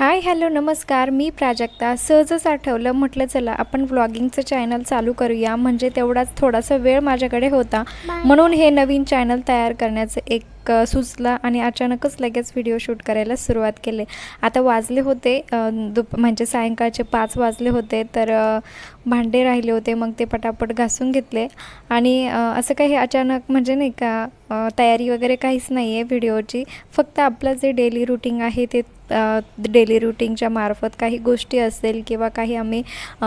Hi hello नमस्कार. मी प्राजक्ता. सहजच आठवलं म्हटलं चला आपण व्लॉगिंगचं चॅनल चालू करूया. म्हणजे तेवढाच थोडासा वेळ माझ्याकडे होता. म्हणून हे नवीन चॅनल तयार करण्याचं एक सुचलं आणि अचानकच लगेच व्हिडिओ शूट करायला सुरुवात केली. आता वाजले होते दुप म्हणजे सायंकाळचे पाच वाजले होते तर भांडे राहिले होते. मग ते पटापट घासून घेतले. आणि असं काही अचानक म्हणजे नाही का तयारी वगैरे काहीच नाही आहे व्हिडिओची. फक्त आपलं जे डेली रुटीन आहे ते डेली रुटीनच्या मार्फत काही गोष्टी असेल किंवा काही आम्ही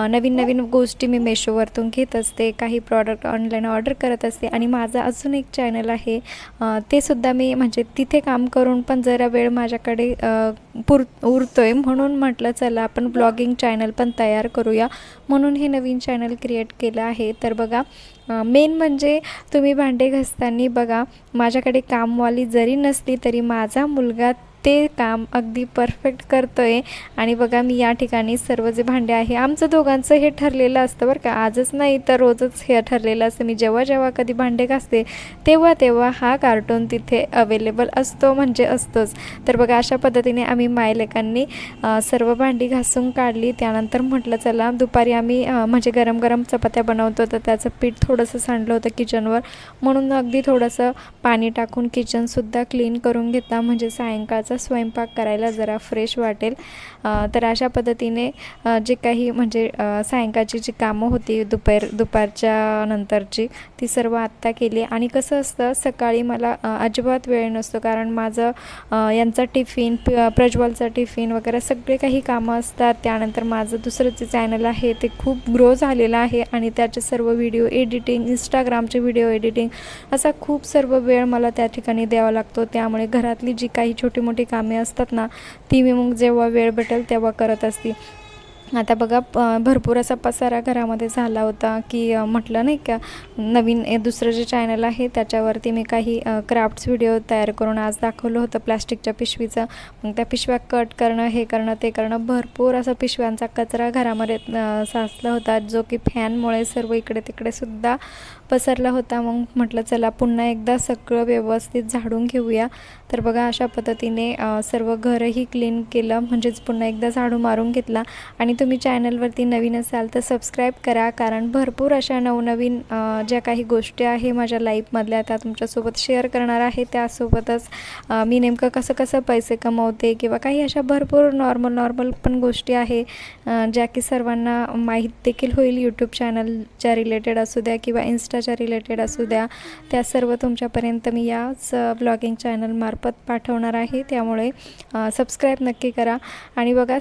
नवीन नवीन गोष्टी मी मेशोवरतून घेत असते काही प्रॉडक्ट ऑनलाईन ऑर्डर करत असते आणि माझा अजून एक चॅनल आहे ते सुद्धा मी म्हणजे तिथे काम करून पण जरा वेळ माझ्याकडे पुर उरतो आहे म्हणून म्हटलं चला आपण ब्लॉगिंग चॅनल पण तयार करूया. म्हणून हे नवीन चॅनल क्रिएट केलं आहे. तर बघा मेन म्हणजे तुम्ही भांडे घासताना बघा माझ्याकडे कामवाली जरी नसली तरी माझा मुलगा ते काम अगदी परफेक्ट करतो आहे आणि बघा मी या ठिकाणी सर्व जे भांडे आहे आमचं दोघांचं हे ठरलेलं असतं बरं का. आजच नाही तर रोजच हे ठरलेलं असतं. मी जेव्हा जेव्हा कधी भांडे घासते तेव्हा तेव्हा हा कार्टून तिथे अवेलेबल असतो म्हणजे असतोच. तर बघा अशा पद्धतीने आम्ही मायलेकांनी सर्व भांडी घासून काढली. त्यानंतर म्हटलं चला दुपारी आम्ही म्हणजे गरम गरम चपात्या बनवतो. तर त्याचं पीठ थोडंसं सांडलं होतं किचनवर म्हणून अगदी थोडंसं पाणी टाकून किचनसुद्धा क्लीन करून घेता म्हणजे सायंकाळचं स्वयंपाक करायला जरा फ्रेश वाटेल. तर अशा पद्धतीने जे काही म्हणजे सायंकाळची जी कामं होती दुपार दुपारच्या नंतरची ती सर्व आत्ता केली. आणि कसं असतं सकाळी मला अजिबात वेळ नसतो. कारण माझं यांचा टिफिन प्रज्वलचा टिफिन वगैरे सगळे काही कामं असतात. त्यानंतर माझं दुसरं जे चॅनल आहे ते खूप ग्रो झालेलं आहे. आणि त्याचे सर्व व्हिडिओ एडिटिंग इंस्टाग्रामचे व्हिडिओ एडिटिंग असा खूप सर्व वेळ मला त्या ठिकाणी द्यावा लागतो. त्यामुळे घरातली जी काही छोटी मोठी कामे असतात ना ती मी मग जेव्हा वेळ भेटेल तेव्हा करत असते. आता बघा प भरपूर असा पसारा घरामध्ये झाला होता की म्हटलं नाही का नवीन दुसरं जे चॅनल आहे त्याच्यावरती मी काही क्राफ्ट्स व्हिडिओ तयार करून आज दाखवलं होतं प्लॅस्टिकच्या पिशवीचं. मग त्या पिशव्या कट करणं हे करणं ते करणं भरपूर असा पिशव्यांचा कचरा घरामध्ये साचला होता जो की फॅनमुळे सर्व इकडे तिकडे सुद्धा पसरला होता. मग म्हटलं चला पुन्हा एकदा सगळं व्यवस्थित झाडून घेऊया. तर बघा अशा पद्धतीने सर्व घरही क्लीन केलं म्हणजेच पुन्हा एकदा झाडू मारून घेतला. आणि तुम्ही चॅनलवरती नवीन असाल तर सबस्क्राईब करा कारण भरपूर अशा नवनवीन ज्या काही गोष्टी आहे माझ्या लाईफमधल्या त्या तुमच्यासोबत शेअर करणार आहे. त्यासोबतच मी नेमकं कसं कसं पैसे कमवते किंवा काही अशा भरपूर नॉर्मल नॉर्मल पण गोष्टी आहे ज्या की सर्वांना माहीत देखील होईल. यूट्यूब चॅनलच्या रिलेटेड असू द्या किंवा इन्स्टाच्या रिलेटेड असू द्या त्या सर्व तुमच्यापर्यंत मी याच ब्लॉगिंग चॅनलमार्फत पाठवणार आहे. त्यामुळे सबस्क्राईब नक्की करा. आणि बघा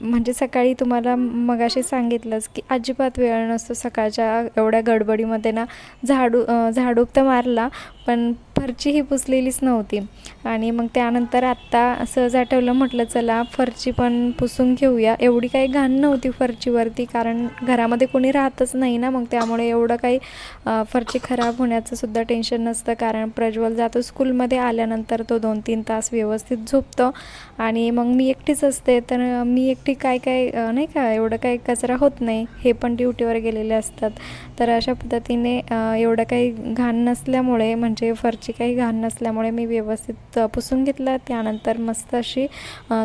म्हणजे सकाळी तुम्हाला मगाशी सांगितलंच की अजिबात वेळ नसतो सकाळच्या एवढ्या गडबडीमध्ये ना झाडू अ, झाडू तर मारला पण फरची ही पुसलेलीच नव्हती. आणि मग त्यानंतर आत्ता सहज आठवलं म्हटलं चला फरची पण पुसून घेऊया. एवढी काही घाण नव्हती फरचीवरती कारण घरामध्ये कोणी राहतच नाही ना. मग त्यामुळे एवढं काही फरची खराब होण्याचं सुद्धा टेन्शन नसतं. कारण प्रज्वल जातो स्कूलमध्ये आल्यानंतर तो दोन तीन तास व्यवस्थित झोपतो. आणि मग मी एकटीच असते. तर मी एकटी काय काय नाही का एवढं काही कचरा होत नाही. हे पण ड्युटीवर गेलेले असतात. तर अशा पद्धतीने एवढं काही घाण नसल्यामुळे म्हणजे फरची काही घाण नसल्यामुळे मी व्यवस्थित पुसून घेतला. त्यानंतर मस्त अशी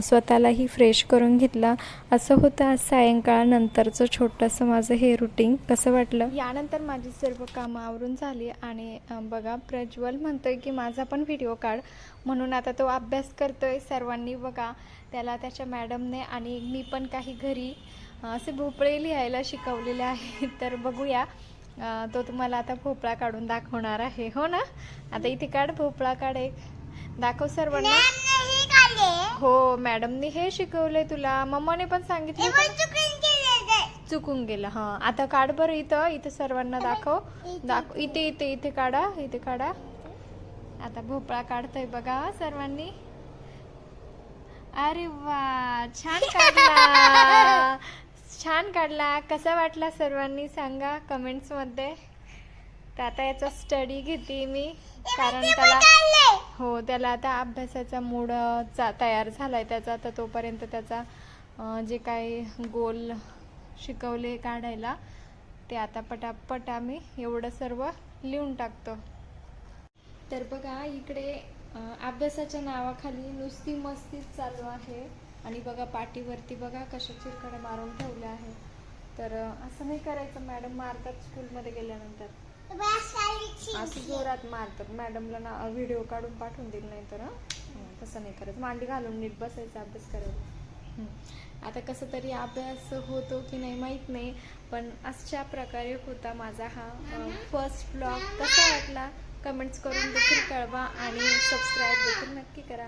स्वतःलाही फ्रेश करून घेतला. असं होतं आज सायंकाळानंतरचं छोटंसं माझं हे रुटीन कसं वाटलं? यानंतर माझी सर्व कामं आवरून झाली आणि बघा प्रज्वल म्हणतोय की माझा पण व्हिडिओ काढ. म्हणून आता तो अभ्यास करतोय सर्वांनी बघा. त्याला त्याच्या मॅडमने आणि मी पण काही घरी असे भोपळे लिहायला शिकवलेले आहे. तर बघूया. तो तुम्हाला आता भोपळा काढून दाखवणार आहे हो ना? आता इथे काढ भोपळा काढ एक. दाखव सर्वांना. हो मॅडमने हे शिकवलंय तुला. मम्माने पण सांगितलं? चुकून गेलं हां. आता काढ बरं इथं. इथं सर्वांना दाखव. दाखव इथे इथे इथे काढा इथे काढा. आता भोपळा काढतोय बघा सर्वांनी. अरे वा छान काढला. छान काढला. कसा वाटला सर्वांनी सांगा कमेंट्समध्ये तर आता याचा स्टडी घेते मी. कारण त्याला हो त्याला आता अभ्यासाचा मूड चा तयार झालाय. त्याचा तर तोपर्यंत त्याचा जे काही गोल शिकवले काढायला ते आता पटापट आम्ही एवढं सर्व लिहून टाकतो. तर बघा इकडे अभ्यासाच्या नावाखाली नुसती मस्तीच चालू आहे. आणि बघा पाठीवरती बघा कशा चिरकडे मारून ठेवल्या आहे तर असं नाही करायचं मॅडम मारतात स्कूलमध्ये गेल्यानंतर. असं जोरात मारतात. मॅडमला ना व्हिडिओ काढून पाठवून देईल नाही तर तसं नाही करायचं मांडी घालून नीट बसायचं अभ्यास करायचा आता कसं तरी अभ्यास होतो की नाही माहीत नाही पण अशा प्रकारे होता माझा हा फर्स्ट ब्लॉग कसा वाटला? कमेंट्स करून देखील कळवा आणि सबस्क्राईब देखील नक्की करा.